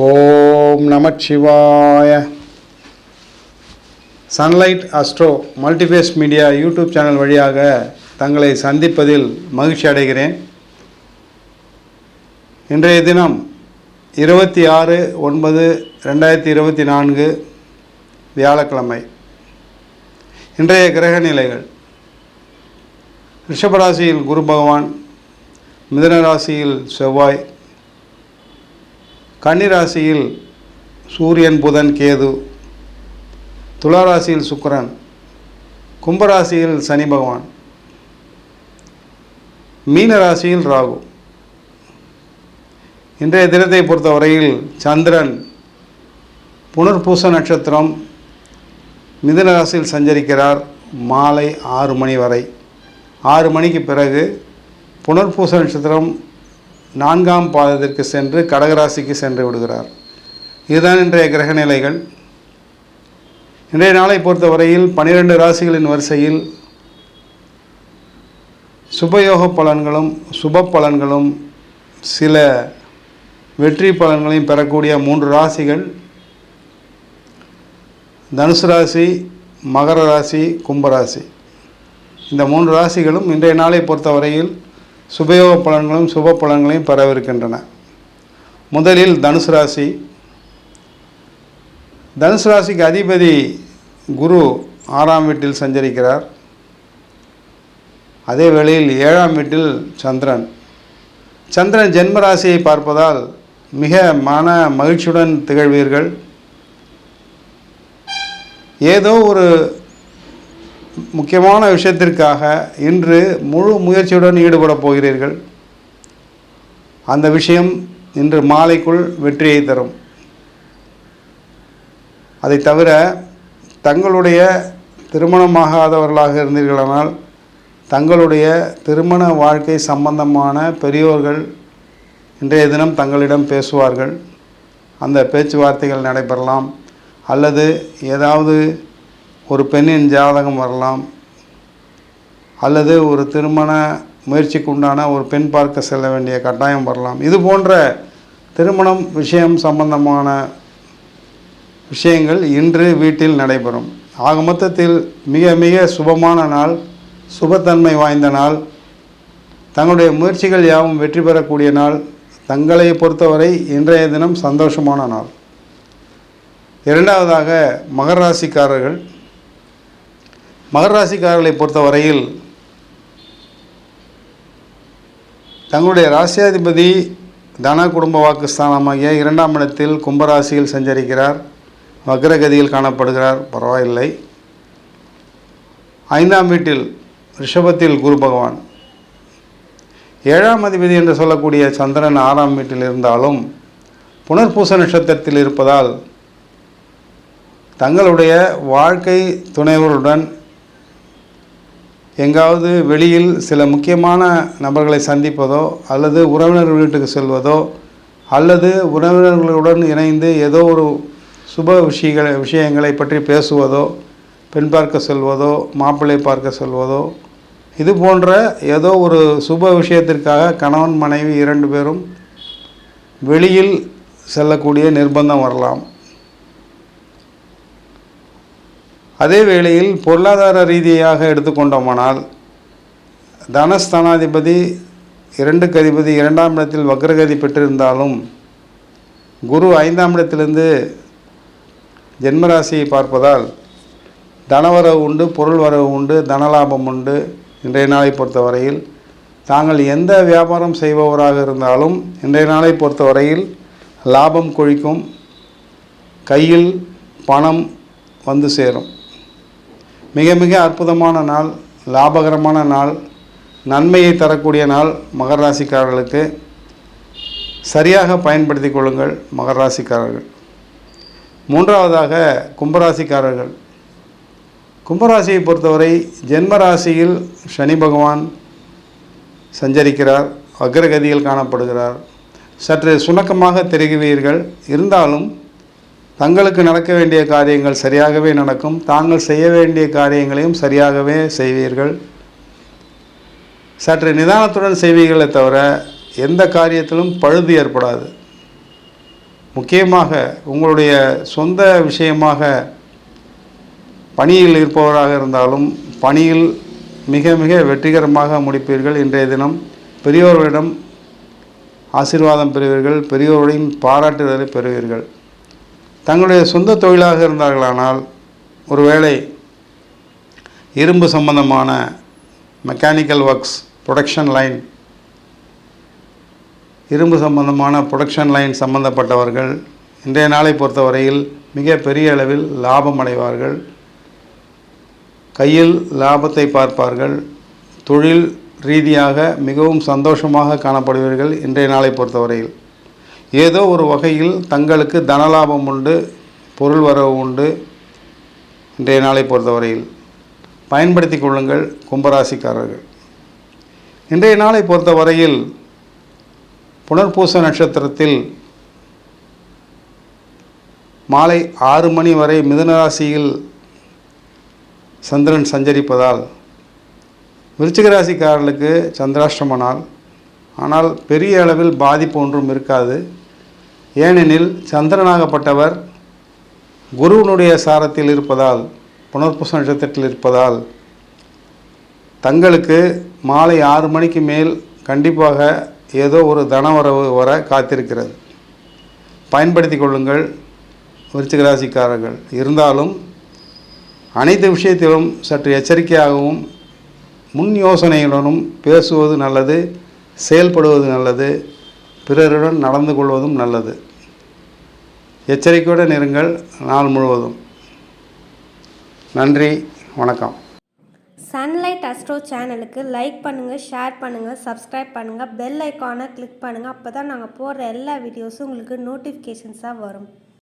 ஓம் நமச்சிவாய. Sunlight astro multiphase media YouTube channel வழியாக தங்களை சந்திப்பதில் மகிழ்ச்சி அடைகிறேன். இன்றைய தினம் இருபத்தி ஆறு ஒன்பது ரெண்டாயிரத்தி இருபத்தி நான்கு வியாழக்கிழமை. இன்றைய கிரக நிலைகள் ரிஷபராசியில் குரு பகவான் மிதுன ராசியில் செவ்வாய் கன்னிராசியில் சூரியன் புதன் கேது துளாராசியில் சுக்கிரன் கும்பராசியில் சனி பகவான் மீனராசியில் ராகு. இன்றைய தினத்தை பொறுத்தவரையில் சந்திரன் புனர்பூச நட்சத்திரம் மிதுன ராசியில் சஞ்சரிக்கிறார் மாலை ஆறு மணி வரை. ஆறு மணிக்கு பிறகு புனர்பூச நட்சத்திரம் நான்காம் பாதத்திற்கு சென்று கடகராசிக்கு சென்று விடுகிறார். இதுதான் இன்றைய கிரக நிலைகள் இன்றைய நாளை பொறுத்தவரையில் பனிரெண்டு ராசிகளின் வரிசையில் சுபயோக பலன்களும் சுப பலன்களும் சில வெற்றி பலன்களையும் பெறக்கூடிய மூன்று ராசிகள். தனுசு ராசி மகர ராசி கும்பராசி இந்த மூன்று ராசிகளும் இன்றைய நாளை பொறுத்தவரையில் சுபயோக பலன்களும் சுப பலன்களையும் பெறவிருக்கின்றன முதலில் தனுசு ராசி. தனுசு ராசிக்கு அதிபதி குரு ஆறாம் வீட்டில் சஞ்சரிக்கிறார். அதே வேளையில் ஏழாம் வீட்டில் சந்திரன். சந்திரன் ஜென்ம ராசியை பார்ப்பதால் மிக மன மகிழ்ச்சியுடன் திகழ்வீர்கள். ஏதோ ஒரு முக்கியமான விஷயத்திற்காக இன்று முழு முயற்சியுடன் ஈடுபடப் போகிறீர்கள். அந்த விஷயம் இன்று மாலைக்குள் வெற்றியை தரும். அதை தவிர தங்களுடைய திருமணமாகாதவர்களாக இருந்தீர்களானால் தங்களுடைய திருமண வாழ்க்கை சம்பந்தமான பெரியோர்கள் இன்றைய தினம் தங்களிடம் பேசுவார்கள். அந்த பேச்சுவார்த்தைகள் நடைபெறலாம். அல்லது ஏதாவது ஒரு பெண்ணின் ஜாதகம் வரலாம் அல்லது ஒரு திருமண முயற்சிக்கு உண்டான ஒரு பெண் பார்க்க செல்ல வேண்டிய கட்டாயம் வரலாம். இது போன்ற திருமணம் விஷயம் சம்பந்தமான விஷயங்கள் இன்று வீட்டில் நடைபெறும். ஆக மொத்தத்தில் மிக மிக சுபமான நாள் சுபத்தன்மை வாய்ந்த நாள். தங்களுடைய முயற்சிகள் யாவும் வெற்றி பெறக்கூடிய நாள். தங்களை பொறுத்தவரை இன்றைய தினம் சந்தோஷமான நாள். இரண்டாவதாக மகராசிக்காரர்கள் மகர ராசிக்காரர்களை பொறுத்தவரையில் தங்களுடைய ராசியாதிபதி தன குடும்ப வாக்குஸ்தானமாகிய இரண்டாம் இடத்தில் கும்பராசியில் சஞ்சரிக்கிறார். வக்ரகதியில் காணப்படுகிறார். பரவாயில்லை. ஐந்தாம் வீட்டில் ரிஷபத்தில் குரு பகவான். ஏழாம் அதிபதி என்று சொல்லக்கூடிய சந்திரன் ஆறாம் வீட்டில் இருந்தாலும் புனர்பூச நட்சத்திரத்தில் இருப்பதால் தங்களுடைய வாழ்க்கை துணைவருடன் எங்காவது வெளியில் சில முக்கியமான நபர்களை சந்திப்பதோ அல்லது உறவினர் வீட்டுக்கு செல்வதோ அல்லது உறவினர்களுடன் இணைந்து ஏதோ ஒரு சுப விஷயங்களை விஷயங்களை பற்றி பேசுவதோ பெண் பார்க்க செல்வதோ மாப்பிள்ளை பார்க்க செல்வதோ இது போன்ற ஏதோ ஒரு சுப விஷயத்திற்காக கணவன் மனைவி இரண்டு பேரும் வெளியில் செல்லக்கூடிய நிர்பந்தம் வரலாம். அதே வேளையில் பொருளாதார ரீதியாக எடுத்துக்கொண்டோமானால் தனஸ்தானாதிபதி இரண்டு கதிபதி இரண்டாம் இடத்தில் வக்ரகதி பெற்றிருந்தாலும் குரு ஐந்தாம் இடத்திலிருந்து ஜென்மராசியை பார்ப்பதால் தனவரவு உண்டு பொருள் வரவு உண்டு தனலாபம் உண்டு இன்றைய நாளை பொறுத்தவரையில். தாங்கள் எந்த வியாபாரம் செய்பவராக இருந்தாலும் இன்றைய நாளை பொறுத்தவரையில் லாபம் கொழிக்கும் கையில் பணம் வந்து சேரும். மிக மிக அற்புதமான நாள் லாபகரமான நாள் நன்மையை தரக்கூடிய நாள் மகர ராசிக்காரர்களுக்கு. சரியாக பயன்படுத்தி கொள்ளுங்கள் மகர ராசிக்காரர்கள். மூன்றாவதாக கும்பராசிக்காரர்கள். கும்பராசியை பொறுத்தவரை ஜென்ம ராசியில் சனி பகவான் சஞ்சரிக்கிறார் அக்ரகதியில் காணப்படுகிறார். சற்று சுணக்கமாக தெரிகிறீர்கள். இருந்தாலும் தங்களுக்கு நடக்க வேண்டிய காரியங்கள் சரியாகவே நடக்கும். தாங்கள் செய்ய வேண்டிய காரியங்களையும் சரியாகவே செய்வீர்கள். சற்று நிதானத்துடன் செய்வீர்களே தவிர எந்த காரியத்திலும் பழுது ஏற்படாது. முக்கியமாக உங்களுடைய சொந்த விஷயமாக பணியில் இருப்பவராக இருந்தாலும் பணியில் மிக மிக வெற்றிகரமாக முடிப்பீர்கள். இன்றைய தினம் பெரியோர்களிடம் ஆசீர்வாதம் பெறுவீர்கள். பெரியோர்களின் பாராட்டுதலை பெறுவீர்கள். தங்களுடைய சொந்த தொழிலாக இருந்தார்களானால் ஒருவேளை இரும்பு சம்பந்தமான மெக்கானிக்கல் ஒர்க்ஸ் ப்ரொடக்ஷன் லைன் இரும்பு சம்பந்தமான ப்ரொடக்ஷன் லைன் சம்பந்தப்பட்டவர்கள் இன்றைய நாளை பொறுத்தவரையில் மிக பெரிய அளவில் லாபம் அடைவார்கள். கையில் லாபத்தை பார்ப்பார்கள். தொழில் ரீதியாக மிகவும் சந்தோஷமாக காணப்படுவீர்கள் இன்றைய நாளை பொறுத்தவரையில். ஏதோ ஒரு வகையில் தங்களுக்கு தனலாபம் உண்டு பொருள் வரவு உண்டு இன்றைய நாளை பொறுத்தவரையில். பயன்படுத்தி கொள்ளுங்கள் கும்பராசிக்காரர்கள். இன்றைய நாளை பொறுத்தவரையில் புனர்பூச நட்சத்திரத்தில் மாலை ஆறு மணி வரை மிதுனராசியில் சந்திரன் சஞ்சரிப்பதால் விருச்சிகராசிக்காரர்களுக்கு சந்திராஷ்டம நாள். ஆனால் பெரிய அளவில் பாதிப்பு ஒன்றும் இருக்காது. ஏனெனில் சந்திரனாகப்பட்டவர் குருவினுடைய சாரத்தில் இருப்பதால் புனர்பூச நட்சத்திரத்தில் இருப்பதால் தங்களுக்கு மாலை ஆறு மணிக்கு மேல் கண்டிப்பாக ஏதோ ஒரு தனவரவு வர காத்திருக்கிறது. பயன்படுத்தி கொள்ளுங்கள் விருச்சிகராசிக்காரர்கள் இருந்தாலும் அனைத்து விஷயத்திலும் சற்று எச்சரிக்கையாகவும் முன் யோசனையுடனும் பேசுவது நல்லது செயல்படுவது நல்லது பிறருடன் நடந்து கொள்வதும் நல்லது. எச்சரிக்கையுடன் இருங்கள் நாள் முழுவதும். நன்றி வணக்கம். சன்லைட் அஸ்ட்ரோ சேனலுக்கு லைக் பண்ணுங்கள் ஷேர் பண்ணுங்கள் சப்ஸ்கிரைப் பண்ணுங்கள் பெல் ஐக்கானை கிளிக் பண்ணுங்கள் அப்போ தான் நாங்கள் போடுற எல்லா வீடியோஸும் உங்களுக்கு நோட்டிஃபிகேஷன்ஸாக வரும்.